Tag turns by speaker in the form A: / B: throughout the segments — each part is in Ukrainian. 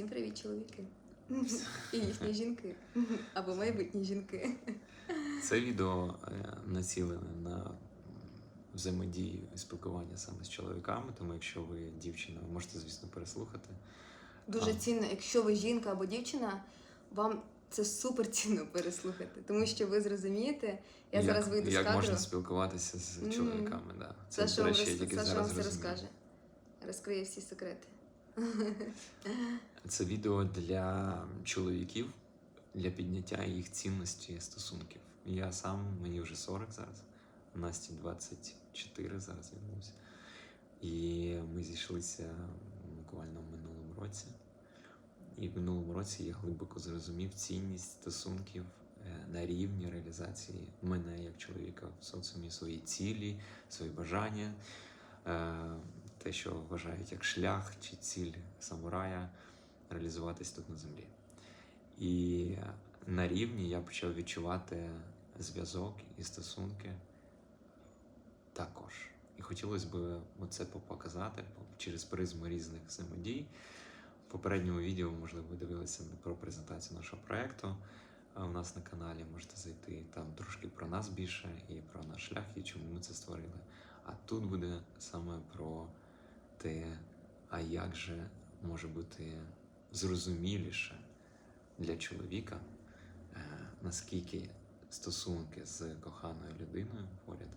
A: Всім привіт, чоловіки. І їхні жінки. Або майбутні жінки.
B: Це відео е, націлене на взаємодію і спілкування саме з чоловіками, тому якщо ви дівчина, ви можете, звісно, переслухати.
A: Дуже
B: А.
A: цінно, якщо ви жінка або дівчина, вам це супер цінно переслухати, тому що ви зрозумієте, я
B: як,
A: зараз вийду
B: як
A: з кадру.
B: можна спілкуватися з чоловіками. Да. Це,
A: Саша
B: до
A: вам,
B: речі, я тільки
A: Саша вам все розкаже. Розкриє всі секрети.
B: Це відео для чоловіків, для підняття їх цінності стосунків. Я сам, мені вже 40 зараз, Насті 24 зараз відбувся. І ми зійшлися буквально в минулому році. І в минулому році я глибоко зрозумів цінність стосунків е, на рівні реалізації мене як чоловіка в соціумі, свої цілі, свої бажання, е, те, що вважають як шлях чи ціль самурая реалізуватись тут на землі. І на рівні я почав відчувати зв'язок і стосунки також. І хотілося б це показати через призму різних взаємодій. В попередньому відео, можливо, ви дивилися про презентацію нашого проєкту. У нас на каналі можете зайти там трошки про нас більше і про наш шлях, і чому ми це створили. А тут буде саме про те, а як же може бути зрозуміліше для чоловіка, е, наскільки стосунки з коханою людиною поряд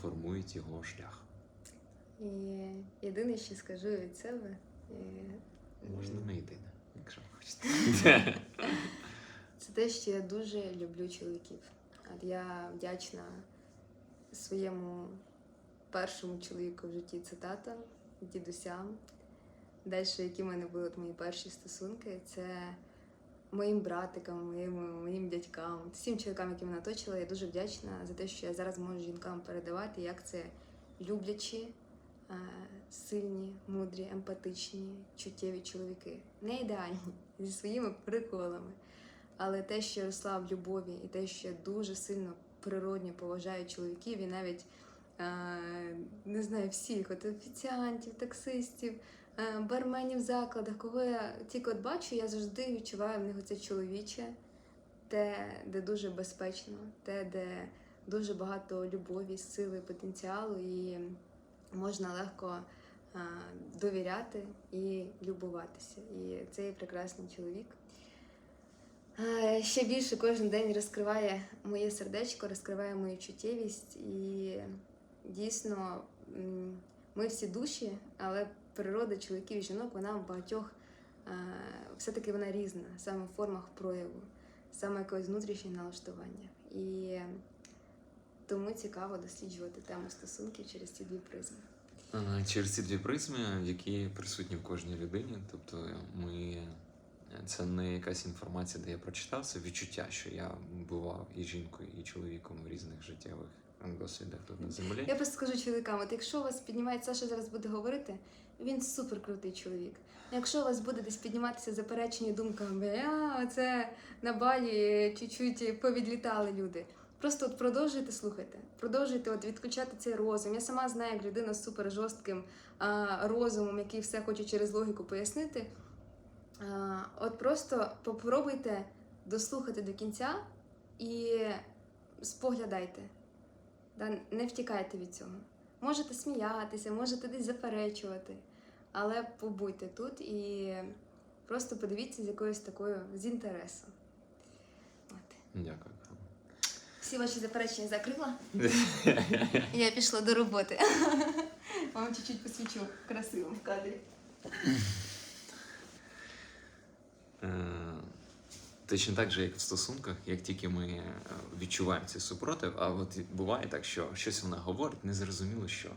B: формують його шлях.
A: І єдине, що скажу від себе. е,
B: Можна не єдине, якщо ви хочете.
A: Це те, що я дуже люблю чоловіків. От я вдячна своєму першому чоловіку в житті це тата, дідусям. Далі, які в мене були мої перші стосунки, це моїм братикам, моїм, моїм дядькам, всім чоловікам, які мене оточили. Я дуже вдячна за те, що я зараз можу жінкам передавати, як це люблячі, е, сильні, мудрі, емпатичні, чуттєві чоловіки. Не ідеальні зі своїми приколами. Але те, що я росла в любові, і те, що я дуже сильно природньо поважаю чоловіків, і навіть не знаю всіх, от офіціантів, таксистів, барменів в закладах, кого я тільки от бачу, я завжди відчуваю в них оце чоловіче, те, де дуже безпечно, те, де дуже багато любові, сили, потенціалу, і можна легко довіряти і любуватися. І це є прекрасний чоловік. Ще більше кожен день розкриває моє сердечко, розкриває мою чуттєвість. І дійсно ми всі душі, але природа чоловіків і жінок, вона в багатьох е, все-таки вона різна, саме в формах прояву, саме якогось внутрішнього налаштування. І тому цікаво досліджувати тему стосунків через ці дві призми.
B: Е, Через ці дві призми, які присутні в кожній людині. Тобто ми це не якась інформація, де я прочитав, це відчуття, що я бував і жінкою, і чоловіком в різних життєвих досвідах тут на землі.
A: Я просто скажу чоловікам, от якщо вас піднімає Саша зараз буде говорити, він супер крутий чоловік. Якщо у вас буде десь підніматися заперечені думками, а це на балі чуть-чуть повідлітали люди. Просто от продовжуйте слухати, продовжуйте от відключати цей розум. Я сама знаю, як людина з супер жорстким а, розумом, який все хоче через логіку пояснити. А, от просто попробуйте дослухати до кінця і споглядайте. Да, не втікайте від цього. Можете сміятися, можете десь заперечувати, але побудьте тут і просто подивіться з якоюсь такою з інтересом. От.
B: Дякую.
A: Всі ваші заперечення закрила. Я пішла до роботи. Вам чуть-чуть посвічу красивим в кадрі.
B: Точно так же, як в стосунках, як тільки ми е, відчуваємо цей супротив, а от буває так, що щось вона говорить, незрозуміло що.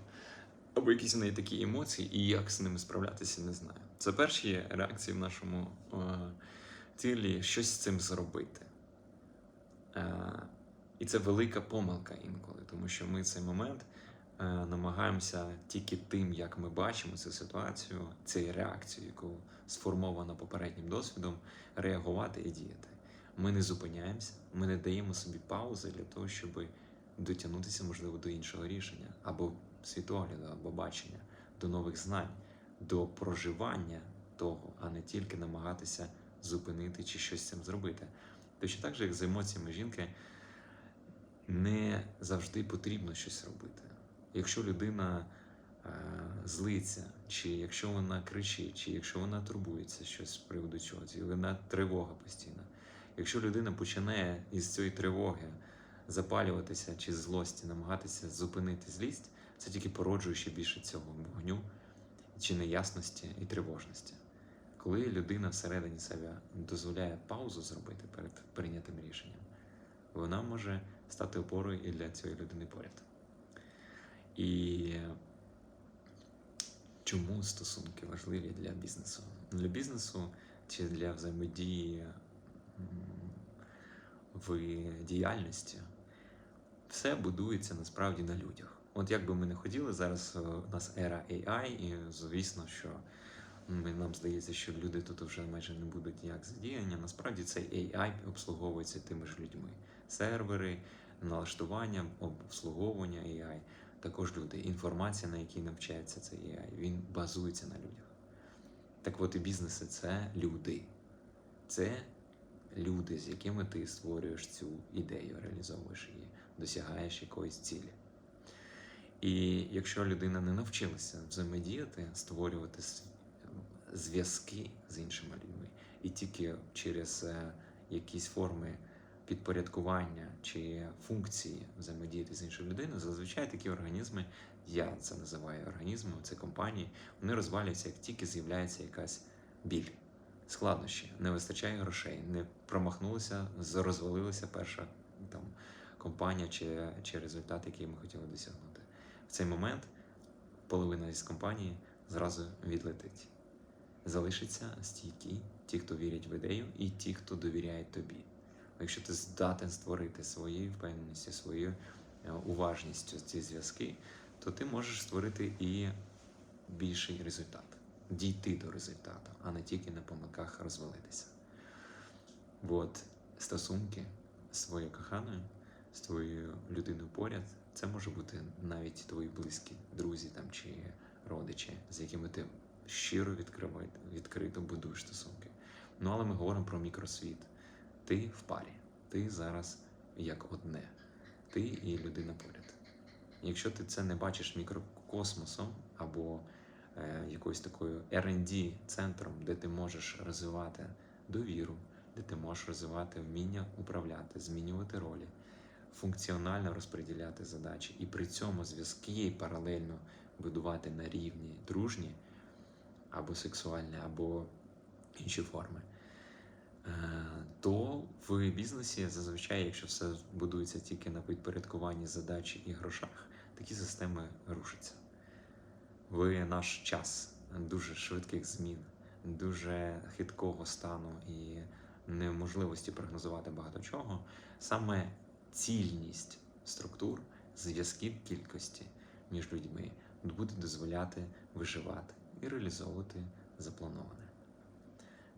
B: Або якісь в неї такі емоції, і як з ними справлятися, не знаю. Це перші реакції в нашому е, тілі щось з цим зробити. Е, і це велика помилка інколи, тому що ми цей момент намагаємося тільки тим, як ми бачимо цю ситуацію, цією реакцією, яку сформовано попереднім досвідом, реагувати і діяти. Ми не зупиняємося, ми не даємо собі паузи для того, щоб дотягнутися, можливо, до іншого рішення, або світогляду, або бачення, до нових знань, до проживання того, а не тільки намагатися зупинити чи щось цим зробити. Точно так же, як з емоціями жінки, не завжди потрібно щось робити. Якщо людина е, злиться, чи якщо вона кричить, чи якщо вона турбується щось з приводу чого, чи вона тривога постійна. Якщо людина починає із цієї тривоги запалюватися чи злості, намагатися зупинити злість, це тільки породжує ще більше цього вогню чи неясності і тривожності. Коли людина всередині себе дозволяє паузу зробити перед прийнятим рішенням, вона може стати опорою і для цієї людини поряд. І чому стосунки важливі для бізнесу? Для бізнесу чи для взаємодії в діяльності все будується насправді на людях. От як би ми не хотіли, зараз е, у нас ера AI, і звісно, що нам здається, що люди тут вже майже не будуть ніяк задіяні. Насправді цей AI обслуговується тими ж людьми. Сервери, налаштування, обслуговування AI, також люди. Інформація, на якій навчається цей AI, він базується на людях. Так от і бізнеси це люди. Це люди, з якими ти створюєш цю ідею, реалізовуєш її, досягаєш якоїсь цілі. І якщо людина не навчилася взаємодіяти, створювати зв'язки з іншими людьми, і тільки через е, якісь форми підпорядкування чи функції взаємодіяти з іншою людиною, зазвичай такі організми, я це називаю організмом, це компанії, вони розвалюються, як тільки з'являється якась біль, складнощі, не вистачає грошей, не промахнулися, розвалилася перша там компанія чи, чи результат, який ми хотіли досягнути. В цей момент половина із компанії зразу відлетить. Залишиться стійкі, ті, хто вірять в ідею, і ті, хто довіряє тобі. Якщо ти здатен створити своєю впевненістю, своєю е, уважністю ці зв'язки, то ти можеш створити і більший результат, дійти до результату, а не тільки на помилках розвалитися. От стосунки з своєю коханою, з твоєю людиною поряд, це може бути навіть твої близькі друзі там чи родичі, з якими ти щиро відкрито будуєш стосунки. Ну але ми говоримо про мікросвіт. Ти в парі, ти зараз як одне, ти і людина поряд. Якщо ти це не бачиш мікрокосмосом або е, якоюсь такою R&D центром, де ти можеш розвивати довіру, де ти можеш розвивати вміння управляти, змінювати ролі, функціонально розподіляти задачі, і при цьому зв'язки паралельно будувати на рівні дружні або сексуальні, або інші форми. Е, То в бізнесі зазвичай, якщо все будується тільки на підпорядкуванні задачі і грошах, такі системи рушаться. В наш час дуже швидких змін, дуже хиткого стану і неможливості прогнозувати багато чого, саме цільність структур, зв'язків кількості між людьми буде дозволяти виживати і реалізовувати заплановане.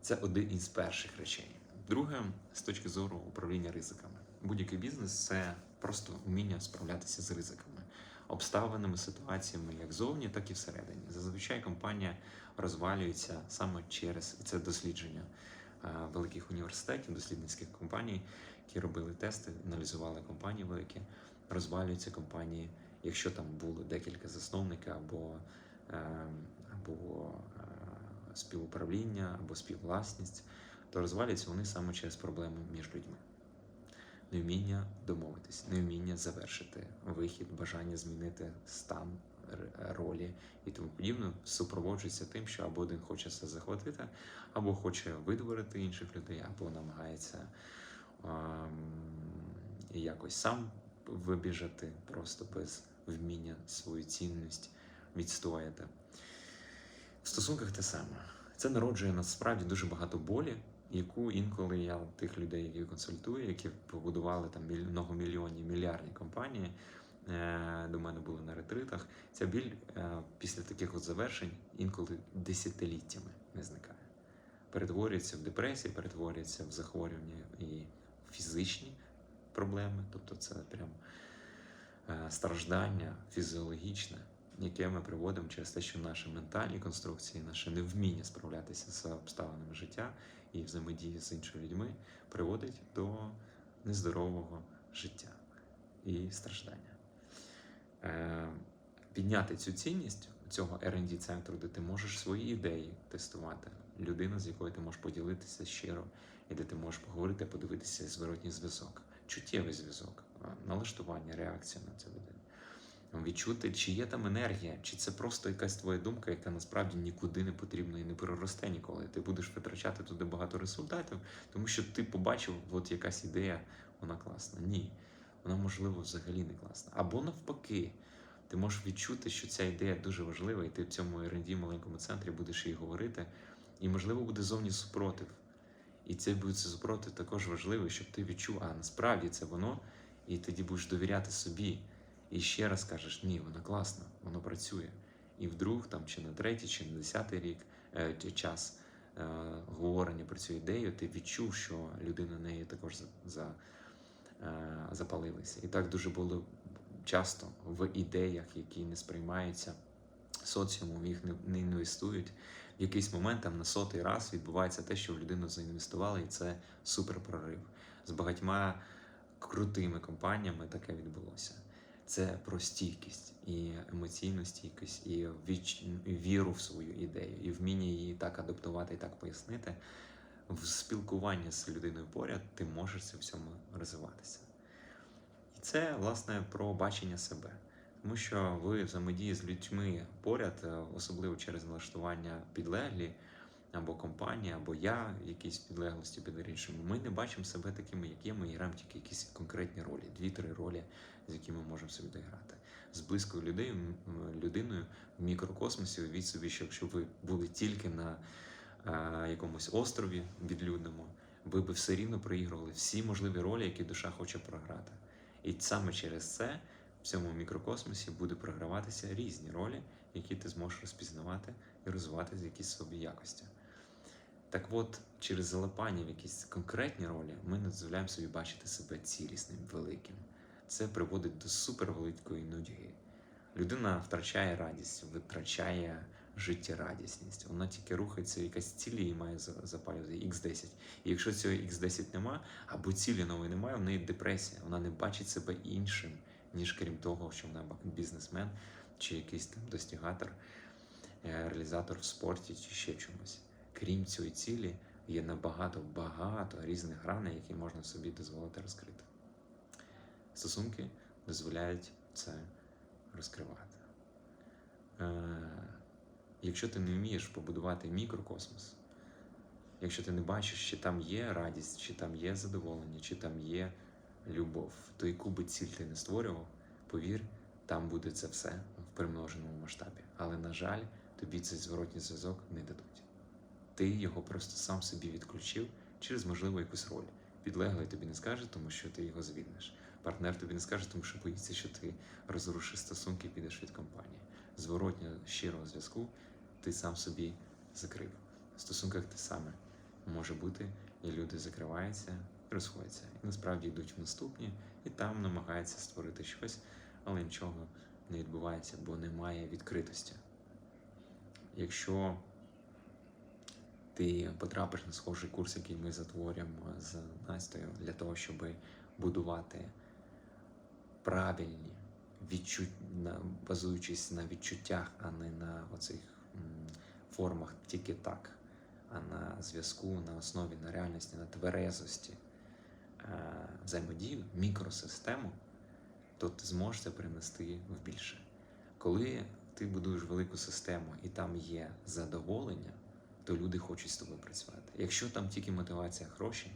B: Це один із перших речей. Друге, з точки зору управління ризиками. Будь-який бізнес це просто вміння справлятися з ризиками, обставинами, ситуаціями як зовні, так і всередині. Зазвичай компанія розвалюється саме через це дослідження е, великих університетів, дослідницьких компаній, які робили тести, аналізували компанії великі. Розвалюються компанії, якщо там було декілька засновників або, е, або е, співуправління, або співвласність, то розваляться вони саме через проблеми між людьми. Невміння домовитись, невміння завершити вихід, бажання змінити стан ролі і тому подібне супроводжується тим, що або один хоче все захватити, або хоче видворити інших людей, або намагається ем, якось сам вибіжати просто без вміння свою цінність відстояти. В стосунках те саме. Це народжує насправді дуже багато болі, яку інколи я тих людей, які консультую, які побудували там міль- многомільйонні мільярдні компанії, е, до мене були на ретритах. Ця біль е, після таких от завершень інколи десятиліттями не зникає. Перетворюється в депресії, перетворюється в захворювання і фізичні проблеми, тобто це прям е, страждання фізіологічне, яке ми приводимо через те, що наші ментальні конструкції, наше невміння справлятися з обставинами життя і взаємодії з іншими людьми приводить до нездорового життя і страждання. Е, підняти цю цінність цього R&D центру, де ти можеш свої ідеї тестувати, людина, з якою ти можеш поділитися щиро, і де ти можеш поговорити, подивитися зворотній зв'язок, чуттєвий зв'язок, е, налаштування, реакція на цю людину. Відчути, чи є там енергія, чи це просто якась твоя думка, яка насправді нікуди не потрібна і не переросте ніколи. Ти будеш витрачати туди багато результатів, тому що ти побачив, от якась ідея, вона класна. Ні, вона можливо взагалі не класна. Або навпаки, ти можеш відчути, що ця ідея дуже важлива, і ти в цьому R&D маленькому центрі будеш її говорити, і можливо буде зовні супротив. І цей буде супротив також важливий, щоб ти відчув, а насправді це воно, і тоді будеш довіряти собі. І ще раз кажеш, ні, вона класна, воно працює. І вдруг, там, чи на третій, чи на десятий рік е, час е, говорення про цю ідею, ти відчув, що людина нею також за, за, е, запалилася. І так дуже було часто в ідеях, які не сприймаються соціумом, їх не, не інвестують. В якийсь момент там на сотий раз відбувається те, що в людину заінвестували, і це супер прорив. З багатьма крутими компаніями таке відбулося. Це про стійкість і емоційну стійкість, і віру в свою ідею, і вміння її так адаптувати і так пояснити. В спілкуванні з людиною поряд ти можеш це всьому розвиватися. І це, власне, про бачення себе. Тому що ви взаємодії з людьми поряд, е, особливо через налаштування підлеглі, або компанія, або я в якійсь підлеглості під іншими, ми не бачимо себе такими, як є, ми граємо тільки якісь конкретні ролі, дві-три ролі, з якими ми можемо собі дограти. З близькою людиною, людиною в мікрокосмосі уявіть собі, що якщо ви були тільки на е, якомусь острові відлюдному, ви би все рівно проігрували всі можливі ролі, які душа хоче програти. І саме через це в цьому мікрокосмосі буде програватися різні ролі, які ти зможеш розпізнавати і розвивати з якісь собі якості. Так от, через залипання в якісь конкретні ролі ми дозволяємо собі бачити себе цілісним, великим. Це приводить до супервеликої нудьги. Людина втрачає радість, витрачає життєрадісність. Вона тільки рухається якась цілі і має запалювати X10. І якщо цього X10 нема, або цілі нової немає, в неї депресія. Вона не бачить себе іншим, ніж крім того, що вона бізнесмен чи якийсь там достігатор, е, реалізатор в спорті чи ще чомусь. Крім цієї цілі, є набагато багато різних граней, які можна собі дозволити розкрити. Стосунки дозволяють це розкривати. Е, якщо ти не вмієш побудувати мікрокосмос, якщо ти не бачиш, чи там є радість, чи там є задоволення, чи там є любов, то яку би ціль ти не створював, повір, там буде це все в примноженому масштабі. Але, на жаль, тобі цей зворотній зв'язок не дадуть. Ти його просто сам собі відключив через, можливо, якусь роль. Підлеглий тобі не скаже, тому що ти його звільниш. Партнер тобі не скаже, тому що боїться, що ти розрушиш стосунки і підеш від компанії. Зворотнього щирого зв'язку ти сам собі закрив. В стосунках те саме може бути, і люди закриваються розходяться. І насправді йдуть в наступні, і там намагаються створити щось, але нічого не відбувається, бо немає відкритості. Якщо ти потрапиш на схожий курс, який ми затворюємо з Настею, для того, щоб будувати правильні відчут... базуючись на відчуттях, а не на оцих формах тільки так, а на зв'язку, на основі, на реальності, на тверезості е, взаємодію, мікросистему, то ти зможеш це принести в більше. Коли ти будуєш велику систему і там є задоволення, то люди хочуть з тобою працювати. Якщо там тільки мотивація гроші,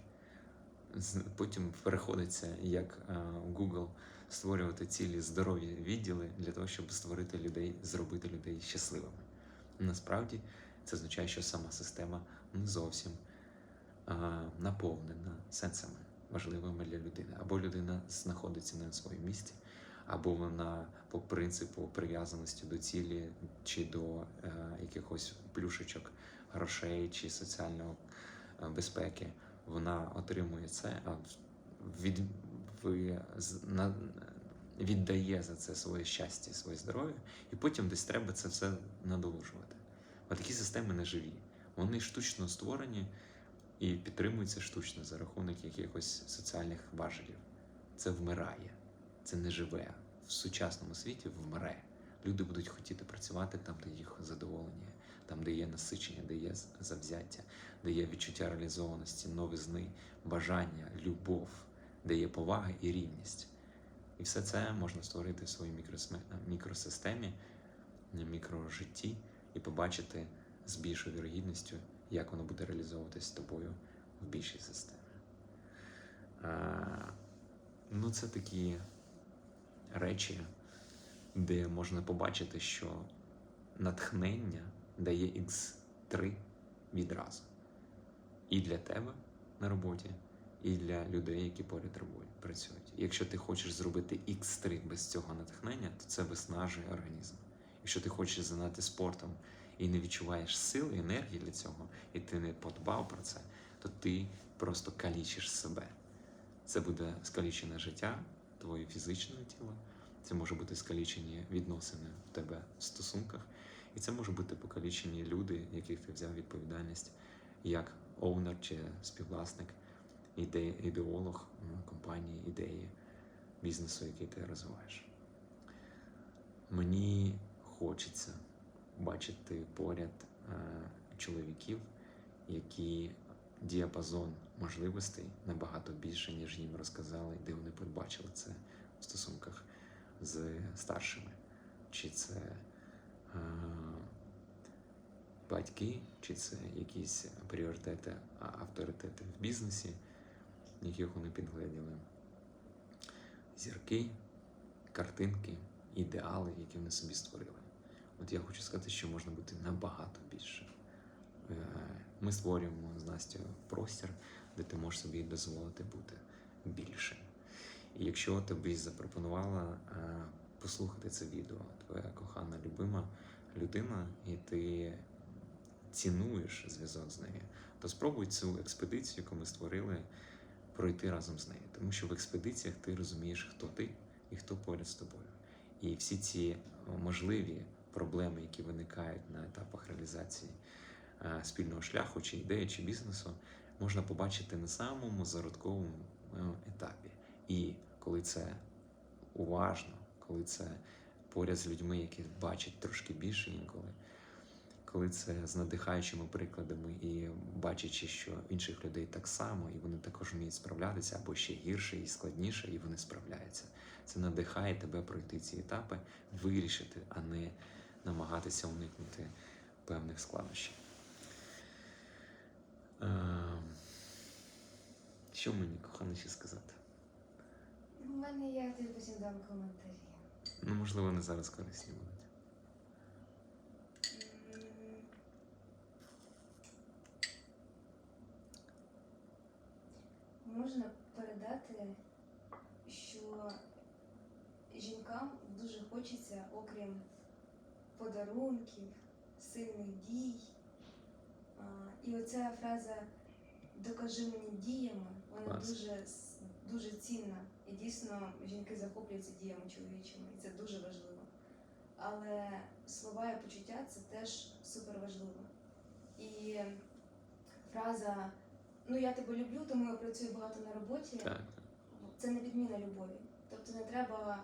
B: потім переходиться як е, Google створювати цілі здорові відділи для того, щоб створити людей, зробити людей щасливими. Насправді це означає, що сама система не зовсім е, наповнена сенсами важливими для людини. Або людина знаходиться не на своєму місці, або вона по принципу прив'язаності до цілі чи до е, якихось плюшечок, грошей чи соціальної безпеки, вона отримує це, а від, на, віддає за це своє щастя, своє здоров'я, і потім десь треба це все надолужувати. А такі системи не живі. Вони штучно створені і підтримуються штучно за рахунок якихось соціальних важелів. Це вмирає, це не живе. В сучасному світі вмре. Люди будуть хотіти працювати там, де їх задоволення, там, де є насичення, де є завзяття, де є відчуття реалізованості, новизни, бажання, любов, де є повага і рівність. І все це можна створити в своїй мікросистемі, мікрожитті і побачити з більшою вірогідністю, як воно буде реалізовуватись з тобою в більшій системі. А, ну, це такі речі, де можна побачити, що натхнення дає X3 відразу. І для тебе на роботі, і для людей, які поряд працюють. Якщо ти хочеш зробити X3 без цього натхнення, то це виснажує організм. Якщо ти хочеш зайнятися спортом і не відчуваєш сили, енергії для цього, і ти не подбав про це, то ти просто калічиш себе. Це буде скалічене життя твоє фізичне тіло, це може бути скалічені відносини в тебе в стосунках, і це може бути покалічені люди, яких ти взяв відповідальність як оунер чи співвласник, іде, ідеолог компанії, ідеї, бізнесу, який ти розвиваєш. Мені хочеться бачити поряд е, чоловіків, які діапазон можливостей набагато більше, ніж їм розказали, де вони побачили це в стосунках з старшими. Чи це е, батьки, чи це якісь пріоритети, авторитети в бізнесі, яких вони підгледіли. Зірки, картинки, ідеали, які вони собі створили. От я хочу сказати, що можна бути набагато більше. Е, Ми створюємо з Настю простір, де ти можеш собі дозволити бути більшим. І якщо тобі запропонувала е, послухати це відео, твоя кохана, любима людина, і ти цінуєш зв'язок з нею, то спробуй цю експедицію, яку ми створили, пройти разом з нею. Тому що в експедиціях ти розумієш, хто ти і хто поряд з тобою. І всі ці е, можливі проблеми, які виникають на етапах реалізації е, спільного шляху, чи ідеї, чи бізнесу, можна побачити на самому зародковому е, етапі. І коли це уважно, коли це поряд з людьми, які бачать трошки більше інколи, коли це з надихаючими прикладами і бачачи, що інших людей так само, і вони також вміють справлятися, або ще гірше і складніше, і вони справляються. Це надихає тебе пройти ці етапи, вирішити, а не намагатися уникнути певних складнощів. Ем, Що мені, кохане, ще сказати?
A: У мене є, тобі потім дам коментарі.
B: Ну, можливо, не зараз корисні будуть.
A: Можна передати, що жінкам дуже хочеться, окрім подарунків, сильних дій. І оця фраза докажи мені діями, вона дуже, дуже цінна. І дійсно жінки захоплюються діями чоловічими, і це дуже важливо. Але слова і почуття це теж супер важливо. І фраза Ну я тебе люблю, тому я працюю багато на роботі.
B: Так,
A: Це не відміна любові. Тобто не треба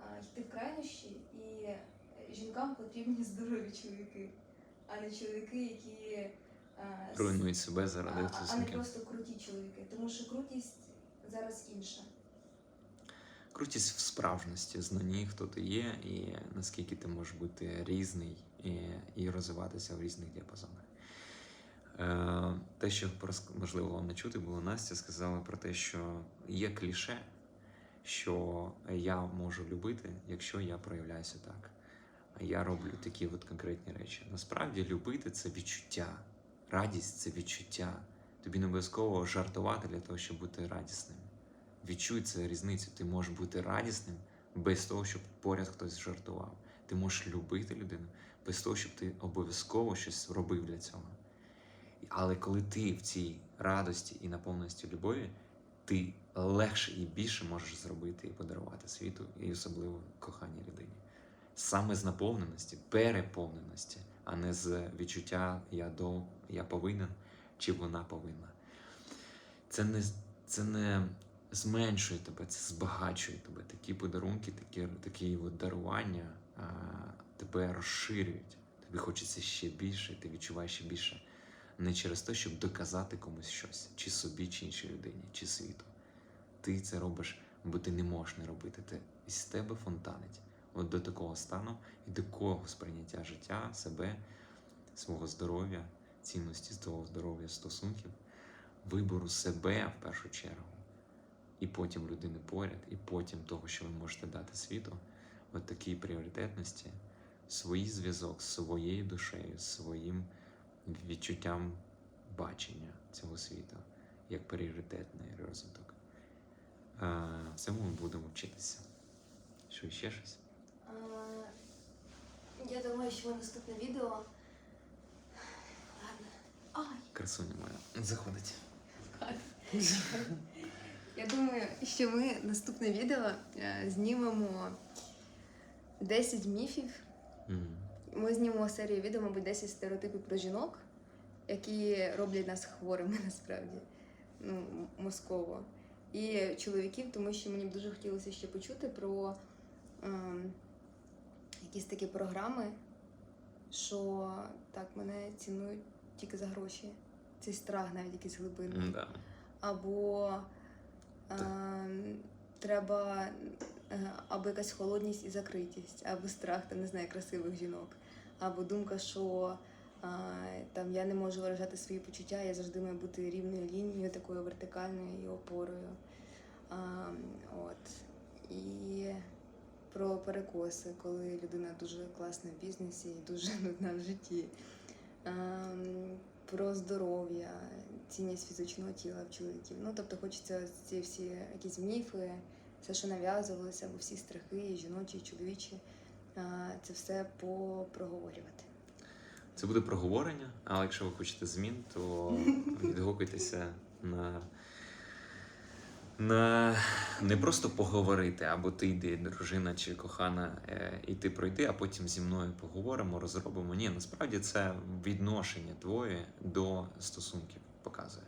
A: а, йти в крайнощі, і е, жінкам потрібні здорові чоловіки, а не чоловіки, які а, с-
B: руйнують себе
A: а,
B: заради
A: а не
B: стосунків.
A: просто круті чоловіки. Тому що крутість зараз інша.
B: Крутість в справжності, знанні, хто ти є, і наскільки ти можеш бути різний і, і розвиватися в різних діапазонах. Е, те, що можливо вам не чути, було Настя сказала про те, що є кліше, що я можу любити, якщо я проявляюся так. А я роблю такі от конкретні речі. Насправді любити це відчуття. Радість це відчуття. Тобі не обов'язково жартувати для того, щоб бути радісним. Відчуй це різницю. Ти можеш бути радісним без того, щоб поряд хтось жартував. Ти можеш любити людину без того, щоб ти обов'язково щось робив для цього. Але коли ти в цій радості і наповненості любові, ти легше і більше можеш зробити і подарувати світу, і особливо коханій людині. Саме з наповненості, переповненості, а не з відчуття я до, я повинен чи вона повинна. Це не, це не зменшує тебе, це збагачує тебе. Такі подарунки, такі, такі от дарування а, тебе розширюють. Тобі хочеться ще більше, ти відчуваєш ще більше. Не через те, щоб доказати комусь щось, чи собі, чи іншій людині, чи світу. Ти це робиш, бо ти не можеш не робити. Ти із тебе фонтанить. От до такого стану і до кого сприйняття життя, себе, свого здоров'я, цінності свого здоров'я, стосунків, вибору себе в першу чергу, і потім людини поряд, і потім того, що ви можете дати світу, от такій пріоритетності, свій зв'язок з своєю душею, своїм відчуттям бачення цього світу як пріоритетний розвиток. А, цьому ми будемо вчитися. Що ще щось?
A: Я думаю, що наступне відео. Ладно. Ай.
B: Красуня моя. Заходить.
A: Я думаю, що ми наступне відео е, знімемо 10 міфів.
B: Мгм.
A: Ми знімемо серію відео, мабуть, 10 стереотипів про жінок, які роблять нас хворими насправді, ну, мозково. І чоловіків, тому що мені б дуже хотілося ще почути про ем, якісь такі програми, що так мене цінують тільки за гроші. Цей страх навіть якийсь глибинний.
B: М-да.
A: або е, треба е, або якась холодність і закритість, або страх там, не знаю, красивих жінок, або думка, що там я не можу виражати свої почуття, я завжди маю бути рівною лінією, такою вертикальною і опорою. А, от. І про перекоси, коли людина дуже класна в бізнесі і дуже нудна в житті. Ем, про здоров'я, цінність фізичного тіла в чоловіків. Ну, тобто хочеться ці всі якісь міфи, все, що нав'язувалося, або всі страхи, жіночі, чоловічі, це все попроговорювати.
B: Це буде проговорення, але якщо ви хочете змін, то відгукуйтеся на, на не просто поговорити, або ти йди, дружина чи кохана, е, і ти пройди, а потім зі мною поговоримо, розробимо. Ні, насправді це відношення твоє до стосунків показує.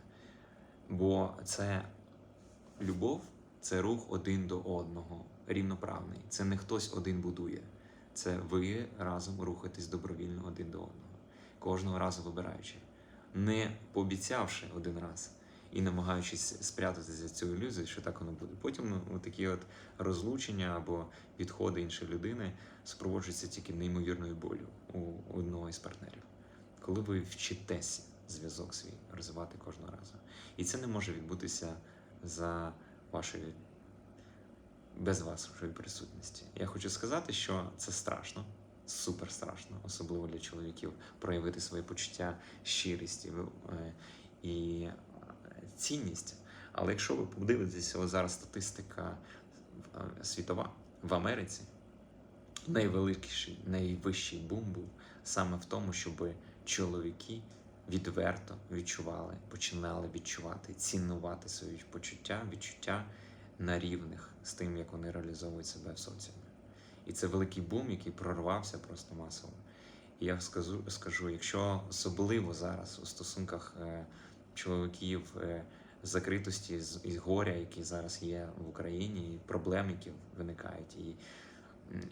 B: Бо це любов, це рух один до одного, рівноправний. Це не хтось один будує. Це ви разом рухаєтесь добровільно один до одного, кожного разу вибираючи, не пообіцявши один раз і намагаючись спрятатися за цю ілюзію, що так воно буде. Потім ну, такі от розлучення або підходи іншої людини супроводжуються тільки неймовірною болю у одного із партнерів, коли ви вчитеся зв'язок свій розвивати кожного разу. І це не може відбутися за вашою без вашої присутності. Я хочу сказати, що це страшно, супер страшно, особливо для чоловіків, проявити своє почуття щирості е, і е, цінність. Але якщо ви подивитеся, ось зараз статистика е, світова в Америці, найвеликіший, найвищий бум був саме в тому, щоб чоловіки відверто відчували, починали відчувати, цінувати свої почуття, відчуття на рівних з тим, як вони реалізовують себе в соціумі. І це великий бум, який прорвався просто масово. І я скажу, скажу якщо особливо зараз у стосунках е, чоловіків е, закритості і горя, які зараз є в Україні, і проблем, які виникають, і,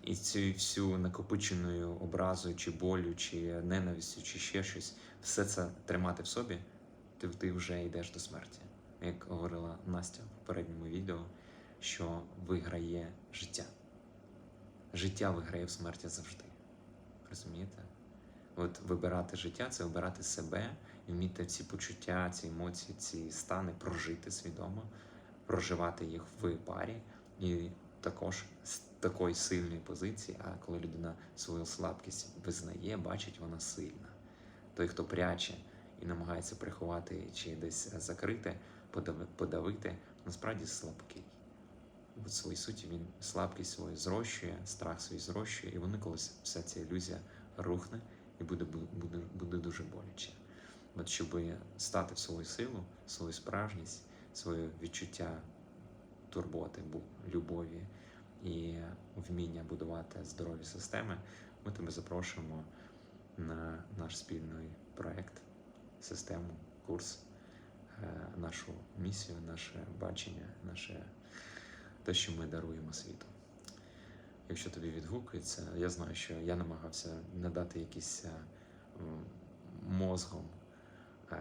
B: і цю всю накопиченою образою, чи болю, чи ненавистю, чи ще щось, все це тримати в собі, ти, ти вже йдеш до смерті. Як говорила Настя в попередньому відео, що виграє життя. Життя виграє в смерті завжди. Розумієте? От вибирати життя це обирати себе і вміти ці почуття, ці емоції, ці стани прожити свідомо, проживати їх в парі і також з такої сильної позиції. А коли людина свою слабкість визнає, бачить, вона сильна. Той, хто пряче і намагається приховати чи десь закрити, подавити, насправді слабкий. В своїй суті він слабкість свою зрощує, страх свій зрощує, і вони колись вся ця ілюзія рухне і буде, буде, буде дуже боляче. От щоб стати в свою силу, свою справжність, своє відчуття турботи, любові і вміння будувати здорові системи, ми тебе запрошуємо на наш спільний проект, систему, курс, е, нашу місію, наше бачення, наше те, що ми даруємо світу. Якщо тобі відгукується, я знаю, що я намагався надати якісь е, мозгом е,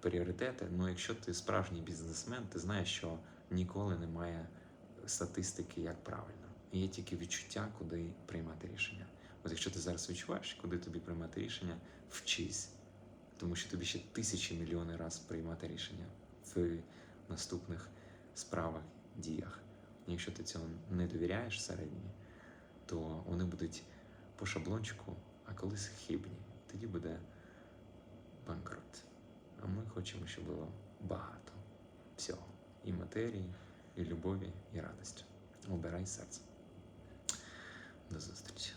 B: пріоритети. Ну, якщо ти справжній бізнесмен, ти знаєш, що ніколи немає статистики, як правильно. Є тільки відчуття, куди приймати рішення. От якщо ти зараз відчуваєш, куди тобі приймати рішення, вчись. Тому що тобі ще тисячі мільйони раз приймати рішення в наступних справах, діях. Якщо ти цього не довіряєш всередині, то вони будуть по шаблончику, а колись хибні. Тоді буде банкрот. А ми хочемо, щоб було багато всього. І матерії, і любові, і радості. Обирай серце. До зустрічі.